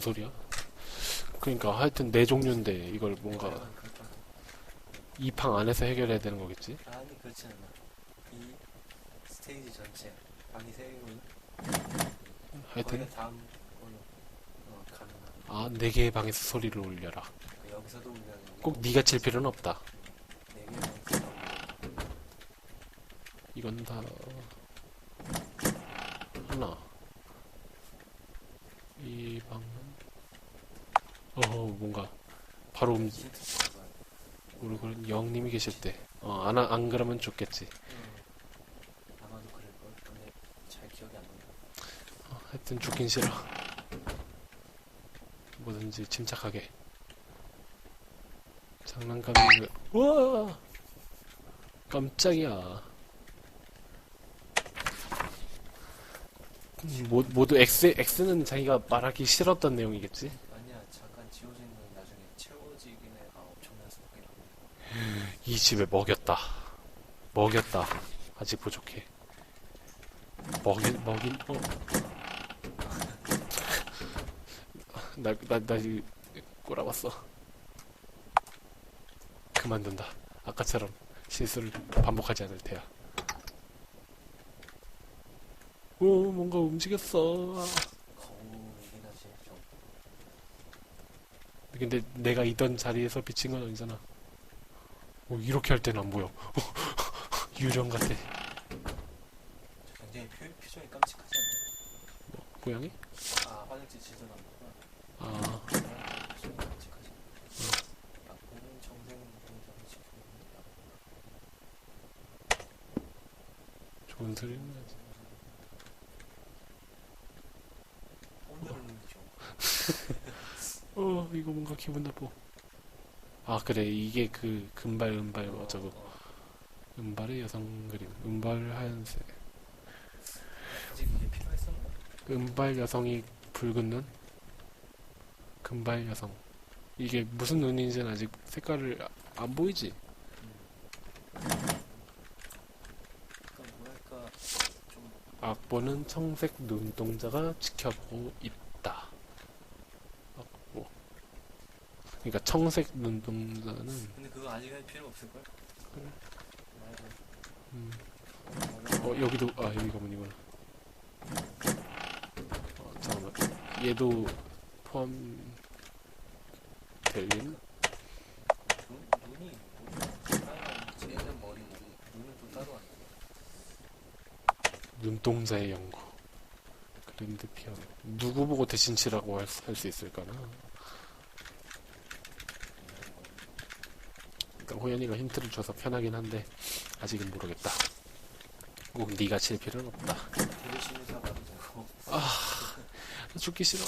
뭔 소리야? 그러니까 하여튼 네 종류인데 이걸 뭔가. 이 방 안에서 해결해야 되는 거겠지? 아니 그렇지 않아. 이 스테이지 전체 방이 세 개면 하여튼 거기가 다음 걸로 어, 가능한. 아네 개의 방에서 소리를 올려라. 그 여기서도 울면 꼭 네가 칠 필요는 없다. 네 개만 이건 다 하나. 이 방은 어 뭔가 바로 줘봐. 우리 그런 영님이 계실 때. 어, 안, 하- 안 그러면 좋겠지. 응. 아마도 그럴 걸. 근데 잘 기억이 안 난다. 어, 하여튼 죽긴 싫어. 뭐든지 침착하게. 장난감이, 우와! 깜짝이야. 음, 모, 모두 X, X는 자기가 말하기 싫었던 내용이겠지? 아니야 잠깐 지워진 건 나중에 채워지긴 해. 아 엄청난 속 이 집에 먹였다. 먹였다. 아직 부족해. 먹인, 먹인, 어. 나, 나, 나, 이- 꼬라봤어. 그만둔다. 아까처럼 실수를 반복하지 않을 테야. 오, 뭔가 움직였어. 근데 내가 있던 자리에서 비친 건 아니잖아. 오, 이렇게 할 때는 안 보여. 유령 같아. 굉장히 표, 표정이 깜찍하지 않나? 고양이? 아 화장실 지도 나왔구나. 아, 표정이 깜찍하지. 나쁜 지키고. 좋은. 오늘은 좀 어, 이거 뭔가 기분 나빠. 아, 그래. 이게 그 금발, 은발, 어쩌고. 어, 은발의 여성 그림. 은발 하얀색. 아직 이게 필요했었나? 은발 여성이 붉은 눈? 금발 여성. 이게 무슨 눈인지는 아직 색깔을 아- 안 보이지? 그러니까 뭐랄까 좀 악보는 청색 눈동자가 지켜보고 있다. 악보. 그러니까 청색 눈동자는 근데 그거 아직은 필요 없을걸? 그래. 음. 어 여기도 아 여기가 뭐니구나. 어, 잠깐만. 얘도 포함 될린? 눈, 눈이 따로 쟤는 머리 눈은 또 따로 안 돼. 눈동자의 연구. 그랜드 피아노. 누구 보고 대신 치라고 할 수 있을까나? 일단 호연이가 힌트를 줘서 편하긴 한데 아직은 모르겠다. 꼭 네가 칠 필요는 없다. 되고 죽기 싫어.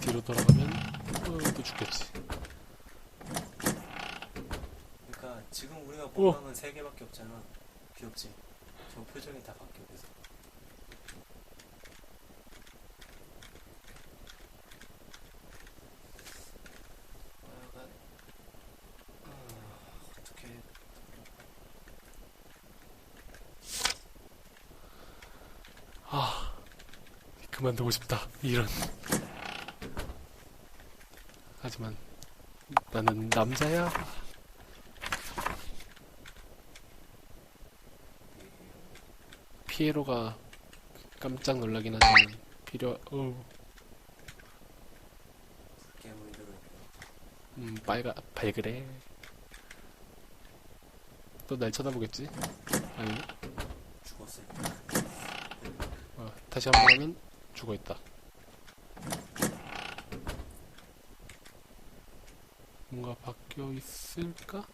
뒤로 돌아가면 어, 또 죽겠지. 그러니까 지금 우리가 본 방은 세 개밖에 없잖아 귀엽지? 저 표정이 다 바뀌어 그래서 하여간 아, 어떻게 그만두고 싶다. 이런. 하지만 나는 남자야. 피에로가 깜짝 놀라긴 하지만 필요 어, 음 빨가 발그래. 또날 쳐다보겠지? 아니 죽었을 때 어, 다시 한 번 하면 죽어 있다. 뭔가 바뀌어 있을까?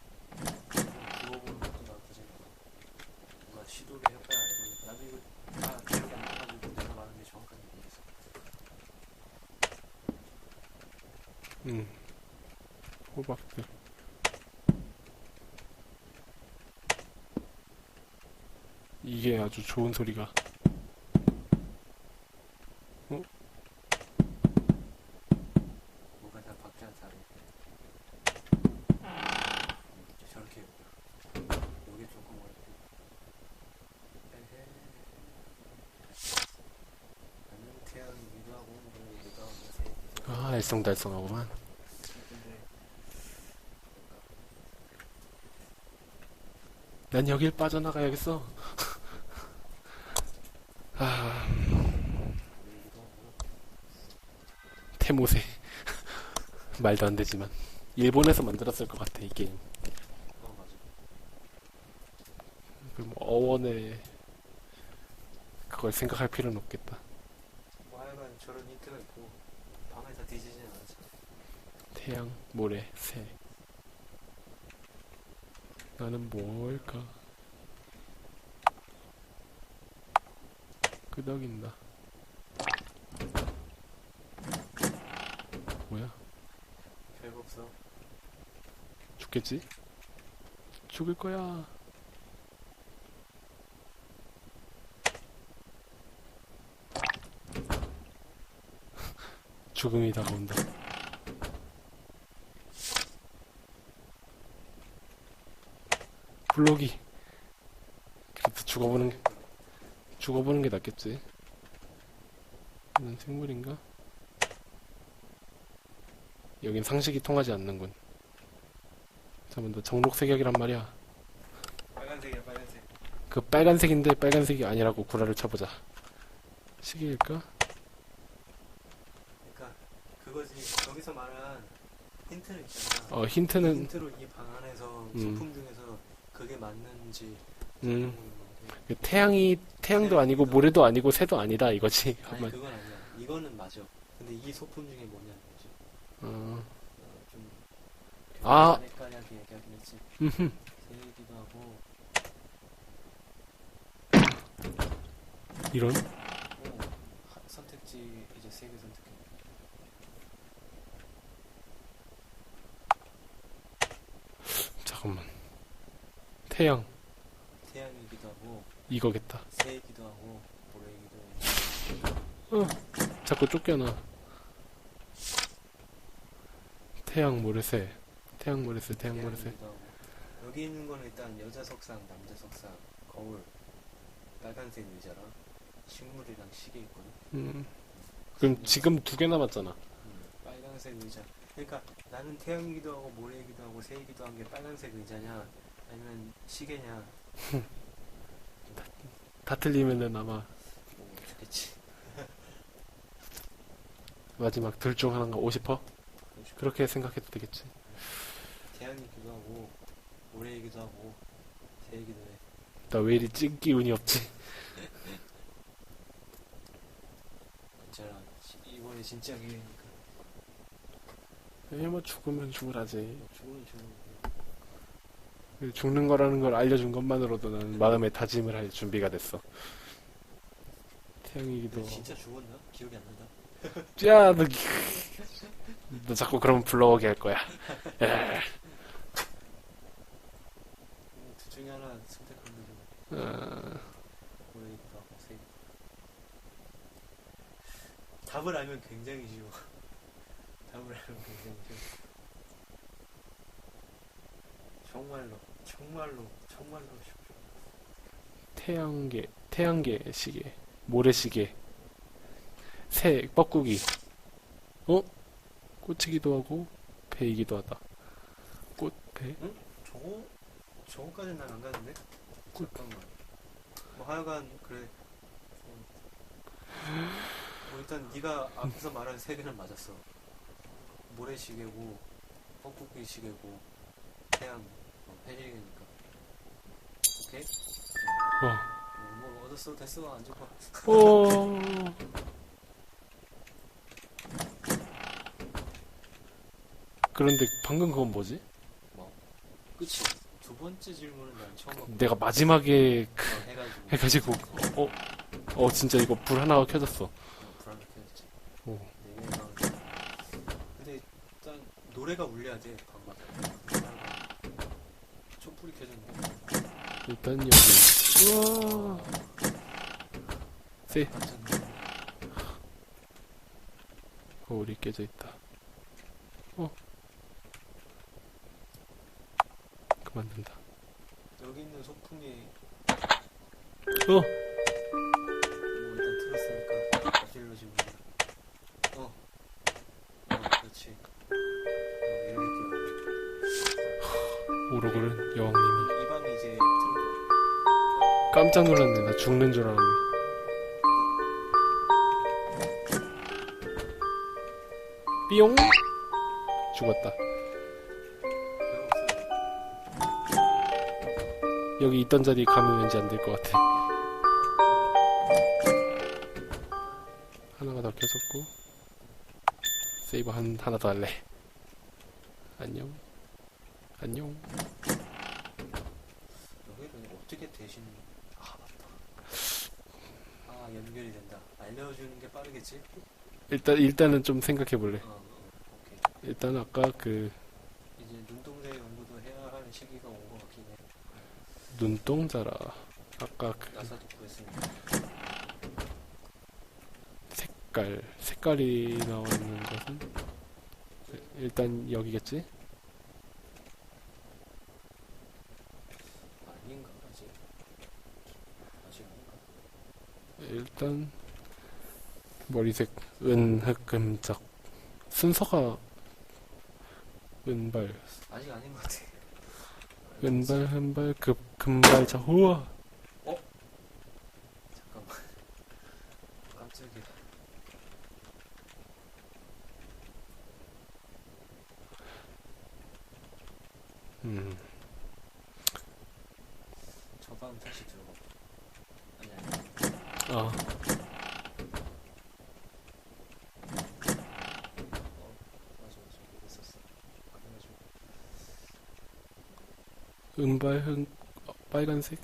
그거 보는 것도 나쁘지 않아 누가 시도를 해봐야 알고 나도 이거 다 기억이 안 나가지고 내가 말하는 게 정확한지 모르겠어 음. 호박들. 이게 아주 좋은 소리가. 뭐가 다 바뀌어 다르 저렇게 여기 조금 어렵고 에헤 나는 태양이기도 하고 모르기도 하고 새 알쏭달쏭하구만. 근데 난 여길 빠져나가야겠어. 아, 테모세. 말도 안 되지만. 일본에서 만들었을 것 같아, 이 게임. 그럼 어원에 그걸 생각할 필요는 없겠다. 뭐 하여간 저런 힌트가 있고 뒤지진 않았잖아 태양, 모래, 새. 나는 뭘까? 끄덕인다. 뭐야? 별거 없어 죽겠지? 죽을 거야. 죽음이 다가온다. 블록이. 그래도 죽어보는 게, 죽어보는 게 낫겠지. 이건 생물인가? 여긴 상식이 통하지 않는군. 잠깐만, 너 정록색약이란 말이야. 빨간색이야 빨간색 그 빨간색인데 빨간색이 아니라고 구라를 쳐보자. 시계일까? 그거지 여기서 말한 힌트는 있잖아 어, 힌트는, 힌트로 이 방 안에서 음. 소품 중에서 그게 맞는지 음, 그 태양이, 태양도 아니고 모래도 아니고 새도 아니다 이거지. 아니. 그건 아니야 이거는 맞아 근데 이 소품 중에 뭐냐는 거지 어, 어, 좀 아. 까냐게 얘기하긴 했지 음흠. 이런? 어, 하- 선택지 이제 세 개 선택해 잠깐만. 태양, 태양이기도 하고 이거겠다. 새이기도 하고 모래이기도 하고 자꾸 쫓겨나. 태양, 모래, 새. 태양, 모래, 새, 태양, 모래, 새. 태양이기도 하고 여기 있는 거는 일단 여자 석상 남자 석상 거울 빨간색 의자랑 식물이랑 시계 있거든 음. 그럼 지금 두 개 남았잖아. 음, 빨간색 의자. 그러니까 나는 태양이기도 하고 모래이기도 하고 새이기도 한 게 빨간색 의자냐 아니면 시계냐 다 틀리면은 아마 뭐 좋겠지. 마지막 둘 중 하나가 50%? 그렇게 생각해도 되겠지. 태양이기도 하고 모래이기도 하고 새이기도 해. 나 왜 이리 찐기 운이 없지? 괜찮아. 시- 이번에 진짜 기회니까 에이, 뭐 죽으면 죽으라지. 죽으면 죽는 거. 죽는 거라는 걸 알려준 것만으로도 나는 마음의 다짐을 할 준비가 됐어. 태양이기도. 근데 진짜 죽었나? 기억이 안 난다. 야, 너, 너 자꾸 그러면 불러오게 할 거야. 에, 음, 둘 중에 하나 선택하면 되죠. 어, 모래이기도 하고 새이기도. 답을 알면 굉장히 쉬워. 답을 알면 굉장히 쉬워. 정말로, 정말로, 정말로 쉽죠. 태양계, 태양계 시계, 모래시계, 새, 뻐꾸기. 어? 꽃이기도 하고, 배이기도 하다. 꽃, 배? 저거, 저거까지는 난 안 가는데? 꿀. 잠깐만. 뭐 하여간, 그래. 좀, 뭐 일단 네가 앞에서 말한 세 개는 맞았어. 모래시계고, 뻐꾸기 시계고, 태양, 어, 해질이니까. 오케이? 어. 뭐, 뭐 얻었어 됐어 안 좋고 오. 그런데 방금 그건 뭐지? 끝이 두 번째 질문은 난 처음 봤고 내가 마지막에 그- 어, 해가지고 해가지고 어, 어 진짜 이거 불 하나가 켜졌어. 어, 불안해 켜졌지 오. 네 근데 일단 노래가 울려야 돼 일단 여기. 우와. 세. 거울이 깨져 있다. 어. 그만둔다. 여기 있는 소품이 어. 뭐 일단 틀었으니까 어디로 지금 어. 어 그렇지. 오로그는 여왕님이. 깜짝 놀랐네. 나 죽는 줄 알았네. 삐용 죽었다. 여기 있던 자리 가면 왠지 안 될 것 같아. 하나가 더 켜졌고 세이브 한 하나 더 할래. 안녕. 안녕. 여기를 어떻게 대신 아 맞다. 아 연결이 된다. 알려주는 게 빠르겠지? 일단 일단은 좀 생각해 볼래. 어, 어 오케이. 일단 아까 그 이제 눈동자 연구도 해야 할 시기가 온 것 같긴 해. 눈동자라. 아까 그 나사도 구했으니까. 색깔 색깔이 나와 있는 것은 일단 여기겠지? 아닌가 아직. 아직 아닌가. 일단 머리색 은흑 금작 순서가 은발 아직 아닌 것 같아. 은발 은발 급 금발자 우와 잠깐만. 깜짝이야. 음 저 방 다시 들어가. 아니 아니. 아, 어, 은발 흑 어, 빨간색?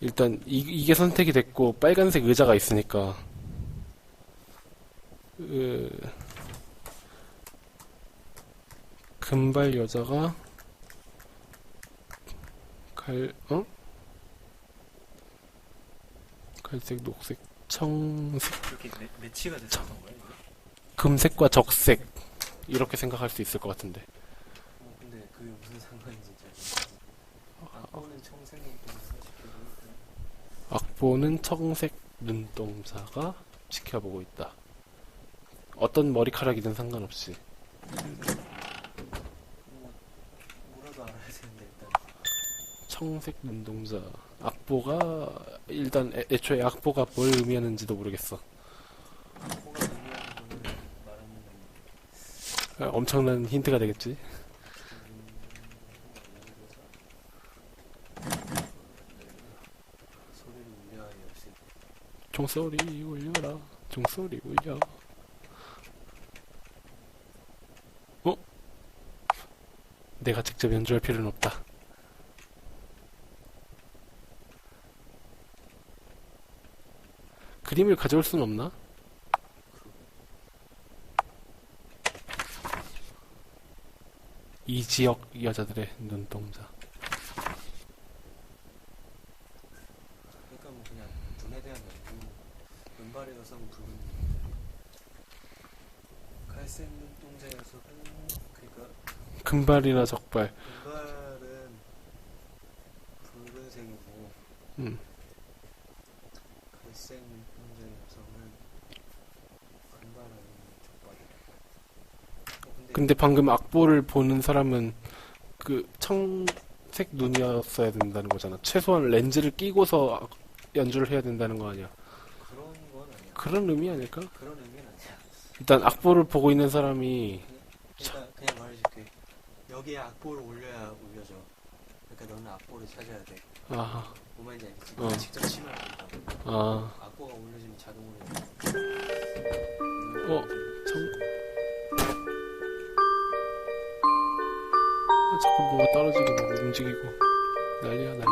일단 이, 이게 선택이 됐고 빨간색 의자가 있으니까 으, 금발 여자가 갈 어? 갈색, 녹색, 청색, 이렇게 매, 매치가 됐었던 거야 이게? 금색과 적색 이렇게 생각할 수 있을 것 같은데 어, 근데 그게 무슨 상관인지 잘 모르겠어. 악보는 청색 눈동자 지켜보니까 악보는 청색 눈동자가 지켜보고 있다. 어떤 머리카락이든 상관없이 뭐 뭐라도 알아야 되는데 일단 청색 눈동자 악보가 일단 애, 애초에 악보가 뭘 의미하는지도 모르겠어. 아, 엄청난 힌트가 되겠지. 종소리 울려라. 종소리 울려. 어? 내가 직접 연주할 필요는 없다. 그림을 가져올 수는 없나? 이 지역 여자들의 눈동자. 그러니까 뭐 그냥 눈에 대한 연구 은발의 여성은 붉은 갈색 눈동자 녀석은 그러니까 금발이나 적발. 은발은 붉은색이고 음. 어, 근데, 근데 방금 악보를 보는 사람은 그 청색 눈이었어야 된다는 거잖아. 최소한 렌즈를 끼고서 악- 연주를 해야 된다는 거 아니야. 그런 건 아니야. 그런 의미 아닐까? 그런 의미는 아니야. 일단 악보를 보고 있는 사람이 그러니까 그냥 말해줄게. 여기에 악보를 올려야 올려져. 그러니까 너는 악보를 찾아야 돼. 아, 뭔 말인지 알겠지? 어. 직접 치면 아, 악보가 올려지면 자동으로 어, 참. 아, 자꾸 뭐가 떨어지고 막 움직이고 난리야 난리.